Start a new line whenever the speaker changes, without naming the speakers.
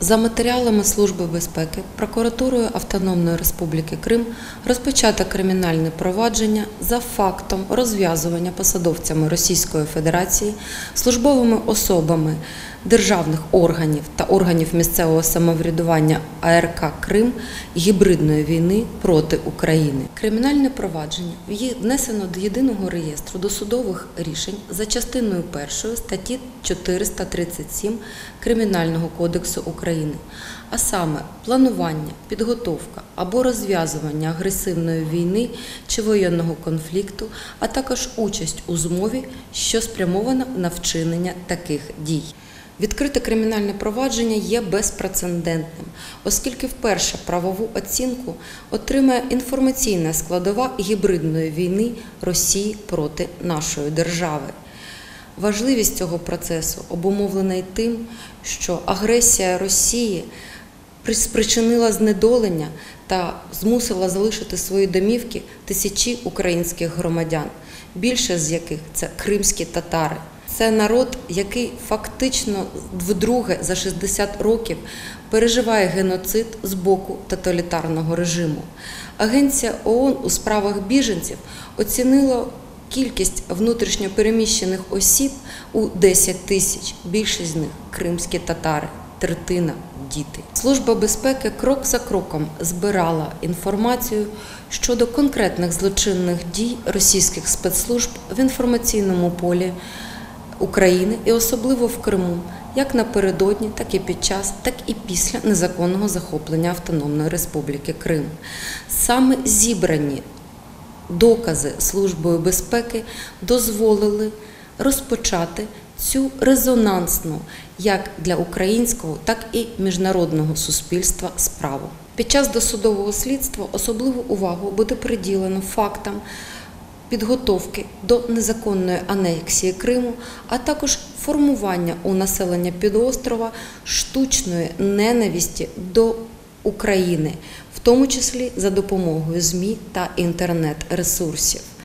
За матеріалами Служби безпеки прокуратурою Автономної Республіки Крим розпочато кримінальне провадження за фактом розв'язування посадовцями Російської Федерації, службовими особами державних органів та органів місцевого самоврядування АРК Крим гібридної війни проти України. Кримінальне провадження внесено до єдиного реєстру досудових рішень за частиною першої статті 437 Кримінального кодексу України, а саме планування, підготовка або розв'язування агресивної війни чи воєнного конфлікту, а також участь у змові, що спрямована на вчинення таких дій. Відкрите кримінальне провадження є безпрецедентним, оскільки вперше правову оцінку отримає інформаційна складова гібридної війни Росії проти нашої держави. Важливість цього процесу обумовлена й тим, що агресія Росії спричинила знедолення та змусила залишити свої домівки тисячі українських громадян, більше з яких це кримські татари. Це народ, який фактично вдруге за 60 років переживає геноцид з боку тоталітарного режиму. Агенція ООН у справах біженців оцінила кількість внутрішньопереміщених осіб у 10 тисяч. Більшість з них кримські татари, третина діти. Служба безпеки крок за кроком збирала інформацію щодо конкретних злочинних дій російських спецслужб в інформаційному полі. України і особливо в Криму, як напередодні, так і під час, так і після незаконного захоплення Автономної Республіки Крим. Саме зібрані докази Службою безпеки дозволили розпочати цю резонансну як для українського, так і міжнародного суспільства справу. Під час досудового слідства особливу увагу буде приділено фактам підготовки до незаконної анексії Криму, а також формування у населення підострова штучної ненависті до України, в тому числі за допомогою ЗМІ та інтернет-ресурсів.